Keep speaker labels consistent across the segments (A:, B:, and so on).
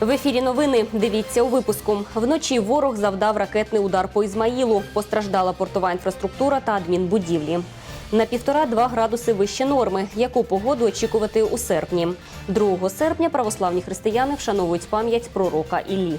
A: В ефірі новини дивіться у випуску. Вночі ворог завдав ракетний удар по Ізмаїлу. Постраждала портова інфраструктура та адмінбудівлі. На півтора-два градуси вище норми. Яку погоду очікувати у серпні? 2 серпня православні християни вшановують пам'ять пророка Іллі.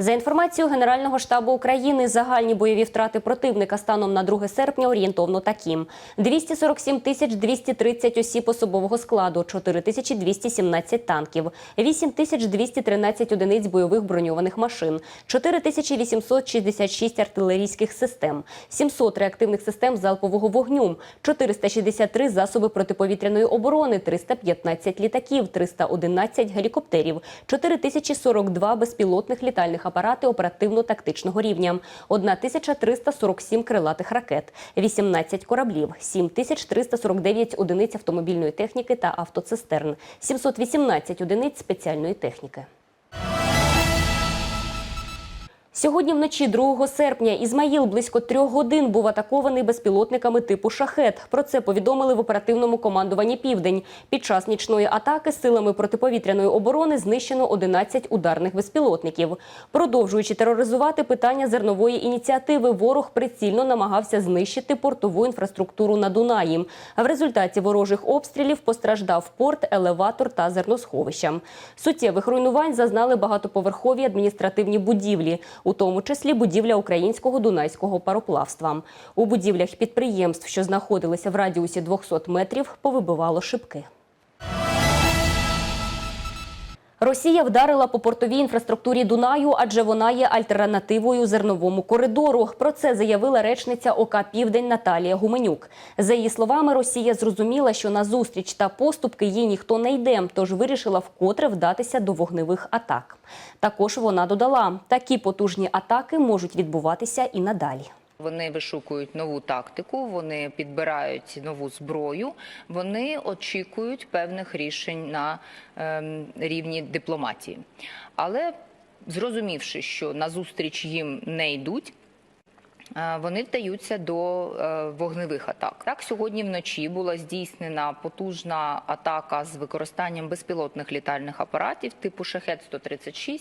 A: За інформацією Генерального штабу України, загальні бойові втрати противника станом на 2 серпня орієнтовно такі: 247 тисяч 230 осіб особового складу, 4 тисячі 217 танків, 8 тисяч 213 одиниць бойових броньованих машин, 4 тисячі 866 артилерійських систем, 700 реактивних систем залпового вогню, 463 засоби протиповітряної оборони, 315 літаків, 311 гелікоптерів, 4042 безпілотних літальних апарати оперативно-тактичного рівня, 1347 крилатих ракет, 18 кораблів, 7349 одиниць автомобільної техніки та автоцистерн, 718 одиниць спеціальної техніки. Сьогодні вночі 2 серпня Ізмаїл близько трьох годин був атакований безпілотниками типу шахет. Про це повідомили в оперативному командуванні Південь. Під час нічної атаки силами протиповітряної оборони знищено 11 ударних безпілотників. Продовжуючи тероризувати питання зернової ініціативи, ворог прицільно намагався знищити портову інфраструктуру на Дунаї. В результаті ворожих обстрілів постраждав порт, елеватор та зерносховища. Суттєвих руйнувань зазнали багатоповерхові адміністративні будівлі у тому числі будівля українського дунайського пароплавства. У будівлях підприємств, що знаходилися в радіусі 200 метрів, повибивало шибки. Росія вдарила по портовій інфраструктурі Дунаю, адже вона є альтернативою зерновому коридору. Про це заявила речниця ОК Південь Наталія Гуменюк. За її словами, Росія зрозуміла, що на зустріч та поступки їй ніхто не йде, тож вирішила вкотре вдатися до вогневих атак. Також вона додала, такі потужні атаки можуть відбуватися і надалі.
B: Вони вишукують нову тактику, вони підбирають нову зброю, вони очікують певних рішень на ем, рівні дипломатії. Але зрозумівши, що на зустріч їм не йдуть. е, Вони вдаються до е, вогневих атак. Так, сьогодні вночі була здійснена потужна атака з використанням безпілотних літальних апаратів типу Шахет-136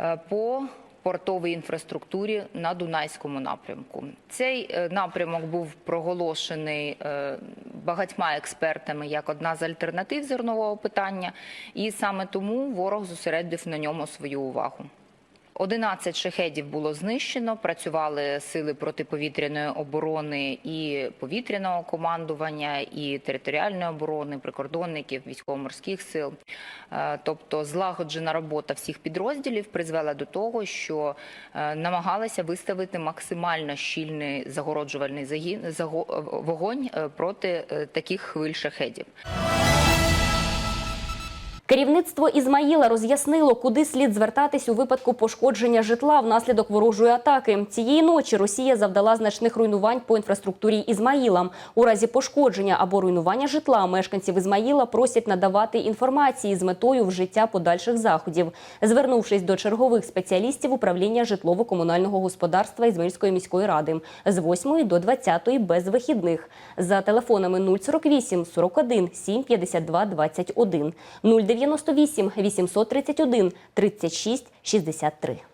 B: е, по портовій інфраструктурі на Дунайському напрямку. Цей е, напрямок був проголошений е, багатьма експертами як одна з альтернатив зернового питання, і саме тому ворог зосередив на ньому свою увагу. 11 шахедів було знищено. Працювали сили протиповітряної оборони і повітряного командування, і територіальної оборони, прикордонників, військово-морських сил. Е, Тобто, злагоджена робота всіх підрозділів призвела до того, що е, намагалися виставити максимально щільний загороджувальний вогонь е, проти таких хвиль шахедів.
A: Керівництво Ізмаїла роз'яснило, куди слід звертатись у випадку пошкодження житла внаслідок ворожої атаки. Цієї ночі Росія завдала значних руйнувань по інфраструктурі Ізмаїла. У разі пошкодження або руйнування житла мешканців Ізмаїла просять надавати інформації з метою вжиття подальших заходів. Звернувшись до чергових спеціалістів управління житлово-комунального господарства Ізмаїльської міської ради з 8 до 20 без вихідних за телефонами 048 41 7 52 21 098 831 36 63.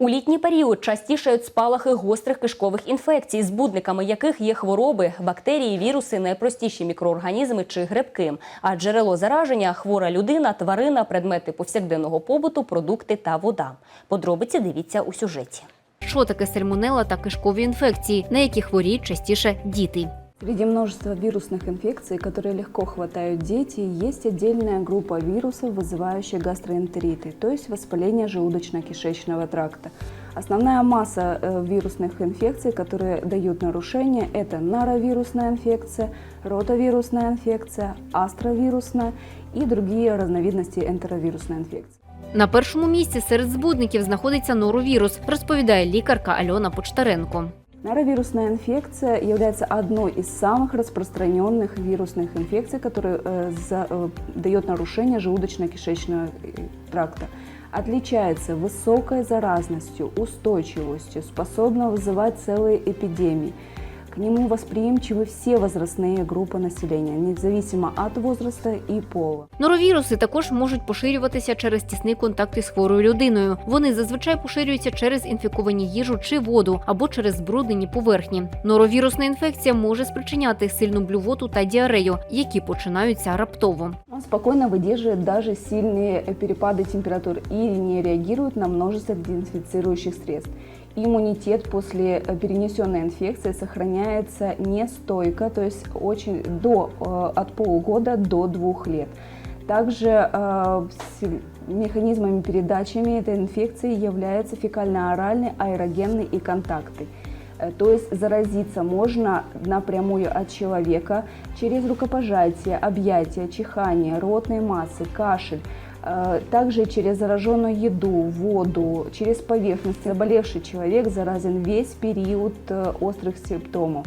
A: У літній період частішають спалахи гострих кишкових інфекцій, збудниками яких є хвороби, бактерії, віруси, найпростіші мікроорганізми чи грибки. А джерело зараження хвора людина, тварина, предмети повсякденного побуту, продукти та вода. Подробиці дивіться у сюжеті.
C: Що таке сальмонелла та кишкові інфекції, на які хворіють частіше діти?
D: Среди множества вирусных инфекций, которые легко хватают дети, есть отдельная группа вирусов, вызывающих гастроэнтериты, то есть воспаление желудочно-кишечного тракта. Основная масса э, вирусных инфекций, которые дают нарушения, это норовирусная инфекция, ротавирусная инфекция, астровирусная и другие разновидности энтеровирусной инфекции.
C: На першому місці серед збудників знаходиться норовірус, розповідає лікарка Альона Почтаренко.
D: Норовирусная инфекция является одной из самых распространенных вирусных инфекций, которая э, за- э, дает нарушение желудочно-кишечного э, тракта. Отличается высокой заразностью, устойчивостью, способна вызывать целые эпидемии. К нему восприимчивы все возрастные группы населения, независимо от возраста и пола.
C: Норовіруси також можуть поширюватися через тісний контакт із хворою людиною. Вони зазвичай поширюються через інфіковані їжу чи воду або через збруднені поверхні. Норовірусна інфекція може спричиняти сильну блювоту та діарею, які починаються раптово.
D: Он спокойно выдерживает даже сильные э, перепады температур и не реагирует на множество дезинфицирующих средств. Иммунитет после э, перенесенной инфекции сохраняется нестойко, то есть очень до, э, от полугода до двух лет. Также э, механизмами передачами этой инфекции являются фекально-оральный, аэрогенный и контакты. Э, То есть заразиться можно напрямую от человека через рукопожатие, объятия, чихание, ротные массы, кашель, также через зараженную еду, воду, через поверхность. Заболевший человек заразен весь период э, острых симптомов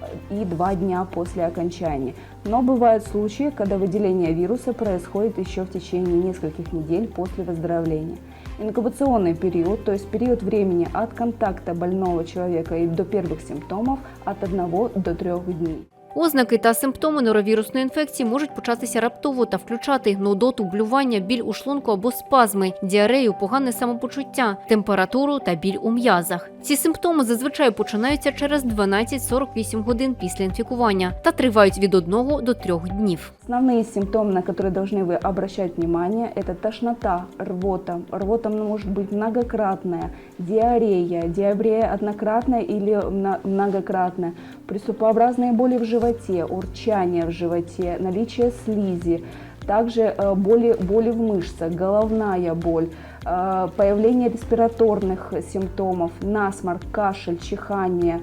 D: э, и два дня после окончания. Но бывают случаи, когда выделение вируса происходит еще в течение нескольких недель после выздоровления. Инкубационный период, то есть период времени от контакта больного человека и до первых симптомов от 1 до 3 дней.
C: Ознаки та симптоми норовірусної інфекції можуть початися раптово та включати нудоту, блювання, біль у шлунку або спазми, діарею, погане самопочуття, температуру та біль у м'язах. Ці симптоми зазвичай починаються через 12-48 годин після інфікування та тривають від 1 до 3 днів.
D: Основные симптомы, на которые должны вы обращать внимание, это тошнота, рвота. Рвота может быть многократная, диарея, диарея однократная или мно- многократная, приступообразные боли в животе, урчание в животе, наличие слизи, также э, боли, боли в мышцах, головная боль, э, появление респираторных симптомов, насморк, кашель, чихание.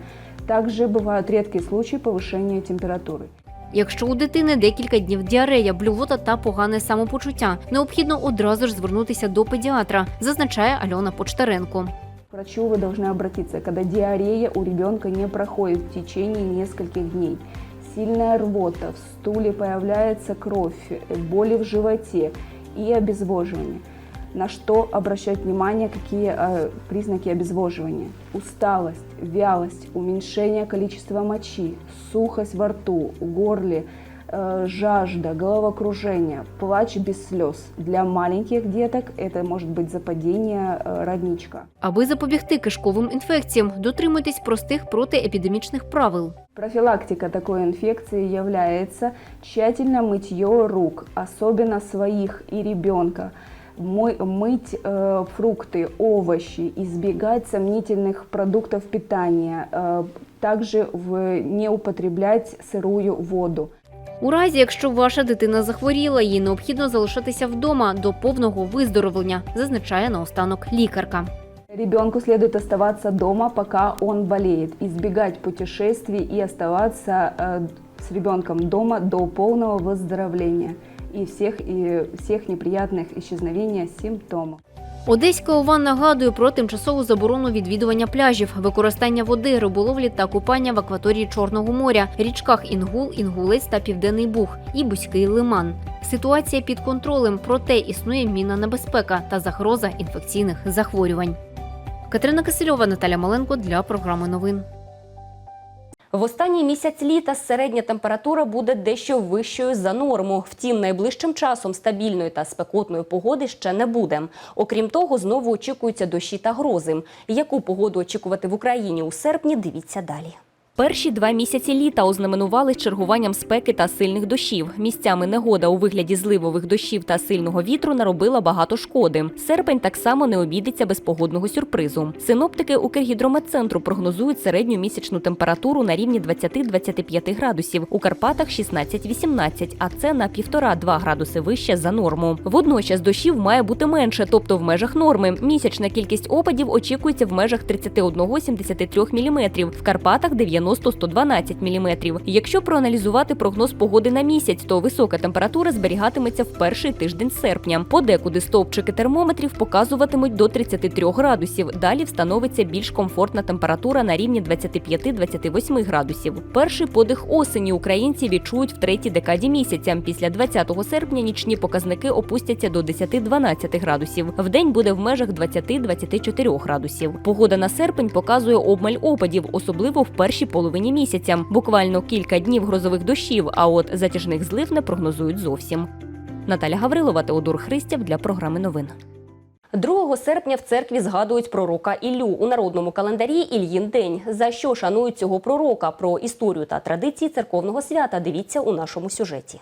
D: Также бывают редкие случаи повышения температуры.
C: Якщо у дитини декілька днів діарея, блювота та погане самопочуття, необхідно одразу ж звернутися до педіатра, зазначає Альона Почтаренко.
D: К врачу вы должны обратиться, когда диарея у ребенка не проходит в течение нескольких дней. Сильная рвота, в стуле появляется кровь, боли в животе и обезвоживание. На что обращать внимание, какие э, признаки обезвоживания? Усталость, вялость, уменьшение количества мочи, сухость во рту, горле, жажда, головокружение, плач без слез. Для маленьких деток это может быть западение э, родничка.
C: Аби запобігти кишковим інфекціям, дотримуйтесь простих протиепідемічних правил.
D: Профилактика такой инфекции является тщательно мытье рук, особенно своих и ребенка. Мо- Мыть э, фрукты, овощи, избегать сомнительных продуктов питания, э, также в- не употреблять сырую воду.
C: У разі, якщо ваша дитина захворіла, їй необхідно залишатися вдома до повного виздоровлення, зазначає наостанок лікарка.
D: Ребенку следует оставаться дома, пока он болеет, избегать путешествий и оставаться э, с ребенком дома до полного выздоровления и всех, и всех неприятных исчезновения симптомов.
C: Одеська ОВА нагадує про тимчасову заборону відвідування пляжів, використання води, риболовлі та купання в акваторії Чорного моря, річках Інгул, Інгулець та Південний Буг і Бузький лиман. Ситуація під контролем, проте існує мінна небезпека та загроза інфекційних захворювань. Катерина Кисельова, Наталя Маленко для програми новин.
A: В останній місяць літа середня температура буде дещо вищою за норму. Втім, найближчим часом стабільної та спекотної погоди ще не буде. Окрім того, знову очікуються дощі та грози. Яку погоду очікувати в Україні у серпні? Дивіться далі. Перші два місяці літа ознаменували чергуванням спеки та сильних дощів. Місцями негода у вигляді зливових дощів та сильного вітру наробила багато шкоди. Серпень так само не обійдеться без погодного сюрпризу. Синоптики Укргідрометцентру прогнозують середню місячну температуру на рівні 20-25 градусів. У Карпатах 16-18, а це на 1,5-2 градуси вище за норму. Водночас дощів має бути менше, тобто в межах норми. Місячна кількість опадів очікується в межах 31-73 мм, в Карпатах 90-112 мм. Якщо проаналізувати прогноз погоди на місяць, то висока температура зберігатиметься в перший тиждень серпня. Подекуди стовпчики термометрів показуватимуть до 33 градусів. Далі встановиться більш комфортна температура на рівні 25-28 градусів. Перший подих осені українці відчують в третій декаді місяця. Після 20 серпня нічні показники опустяться до 10-12 градусів. В день буде в межах 20-24 градусів. Погода на серпень показує обмаль опадів, особливо в першій половині місяця. Буквально кілька днів грозових дощів, а от затяжних злив не прогнозують зовсім. Наталя Гаврилова, Теодор Христяв для програми новин. 2 серпня в церкві згадують пророка Іллю у народному календарі Ільїн день. За що шанують цього пророка? Про історію та традиції церковного свята дивіться у нашому сюжеті.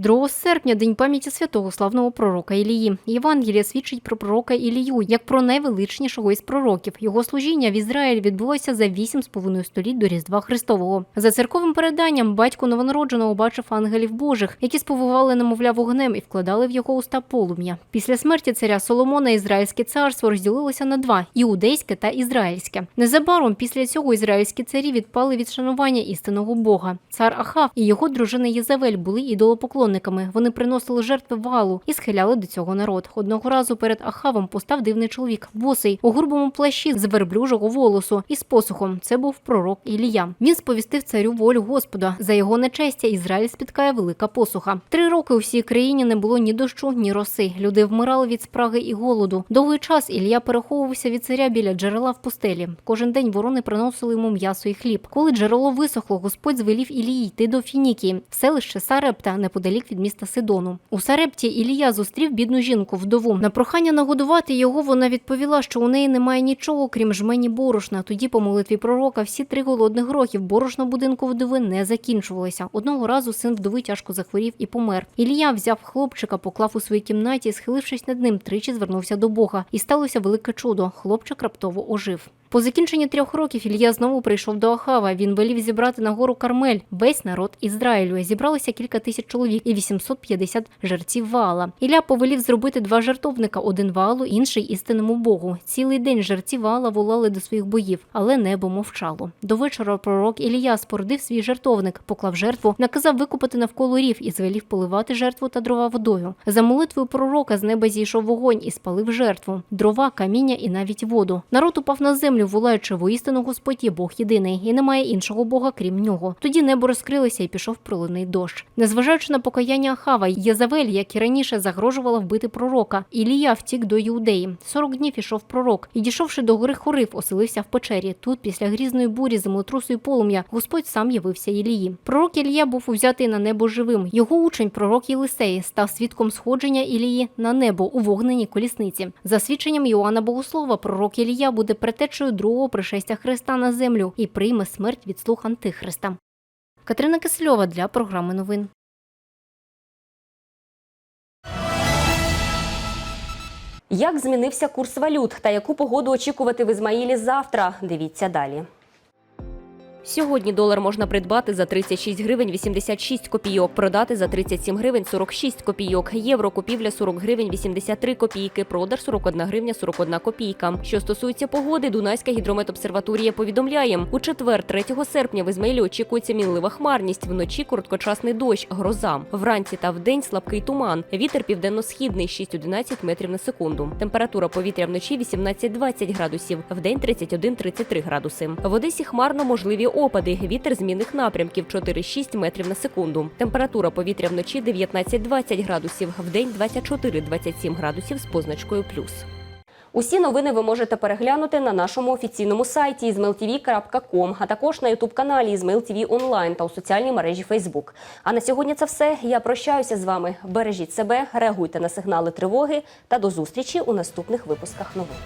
E: 2 серпня день пам'яті святого славного пророка Ілії. Євангелія свідчить про пророка Ілію як про найвеличнішого із пророків. Його служіння в Ізраїлі відбулося за 8,5 століть до Різдва Христового. За церковним переданням батько новонародженого бачив ангелів Божих, які сповивали немовля вогнем і вкладали в його уста полум'я. Після смерті царя Соломона ізраїльське царство розділилося на два: іудейське та ізраїльське. Незабаром після цього ізраїльські царі відпали від шанування істинного Бога. Цар Ахав і його дружина Єзавель були ідолопоклонниками. Вони приносили жертви валу і схиляли до цього народ. Одного разу перед Ахавом постав дивний чоловік, босий, у грубому плащі з верблюжого волосу і з посухом. Це був пророк Ілія. Він сповістив царю волю Господа. За його нечестя Ізраїль спіткає велика посуха. Три роки у всій країні не було ні дощу, ні роси. Люди вмирали від спраги і голоду. Довгий час Ілля переховувався від царя біля джерела в пустелі. Кожен день ворони приносили йому м'ясо і хліб. Коли джерело висохло, Господь звелів Ілії йти до Фінікії, селище Сарепта, неподалік від міста Сидону. У Сарепті Ілія зустрів бідну жінку вдову. На прохання нагодувати його вона відповіла, що у неї немає нічого, крім жмені борошна. Тоді, по молитві пророка, всі три голодних років борошно будинку вдови не закінчувалися. Одного разу син вдови тяжко захворів і помер. Ілія взяв хлопчика, поклав у своїй кімнаті, схилившись над ним, тричі звернувся до Бога. І сталося велике чудо. Хлопчик раптово ожив. По закінченні трьох років Ілля знову прийшов до Ахава. Він велів зібрати на гору Кармель весь народ Ізраїлю. Зібралося кілька тисяч чоловік і 850 жерців Ваала. Ілля повелів зробити два жертовника: один Ваалу, інший істинному Богу. Цілий день жерці Ваала волали до своїх боїв, але небо мовчало. До вечора пророк Ілія спорудив свій жертовник, поклав жертву, наказав викупати навколо рів і звелів поливати жертву та дрова водою. За молитвою пророка з неба зійшов вогонь і спалив жертву, дрова, каміння і навіть воду. Народ упав на землю, волаючи воістину Господь є Бог єдиний, і немає іншого Бога, крім нього. Тоді небо розкрилося і пішов проливний дощ. Незважаючи на покаяння Ахава, Єзавель, як і раніше, загрожувала вбити пророка. Ілія втік до Іудеї. Сорок днів ішов пророк, і дійшовши до гори Хорив, оселився в печері. Тут, після грізної бурі, землетрусу і полум'я, Господь сам явився Ілії. Пророк Ілія був узятий на небо живим. Його учень, пророк Єлисей, став свідком сходження Ілії на небо у вогненій колісниці. За свідченням Йоанна Богослова, пророк Ілія буде предтечею другого пришестя Христа на землю і прийме смерть від слуг Антихриста. Катерина Кисельова для програми новин.
A: Як змінився курс валют та яку погоду очікувати в Ізмаїлі завтра? Дивіться далі. Сьогодні долар можна придбати за 36 гривень 86 копійок, продати за 37 гривень 46 копійок, євро купівля 40 гривень 83 копійки, продаж 41 гривня 41 копійка. Що стосується погоди, Дунайська гідрометобсерваторія повідомляє, у четвер, 3 серпня, в Ізмаїлі очікується мінлива хмарність, вночі короткочасний дощ, гроза. Вранці та вдень слабкий туман. Вітер південно-східний 6-11 метрів на секунду. Температура повітря вночі 18-20 градусів, вдень 31-33 градуси. В Одесі хмарно можливі опади. Вітер змінних напрямків 4-6 метрів на секунду. Температура повітря вночі 19-20 градусів, вдень 24-27 градусів з позначкою плюс. Усі новини ви можете переглянути на нашому офіційному сайті izmailtv.com, а також на ютуб-каналі IzmailTV онлайн та у соціальній мережі Facebook. А на сьогодні це все. Я прощаюся з вами. Бережіть себе, реагуйте на сигнали тривоги та до зустрічі у наступних випусках новин.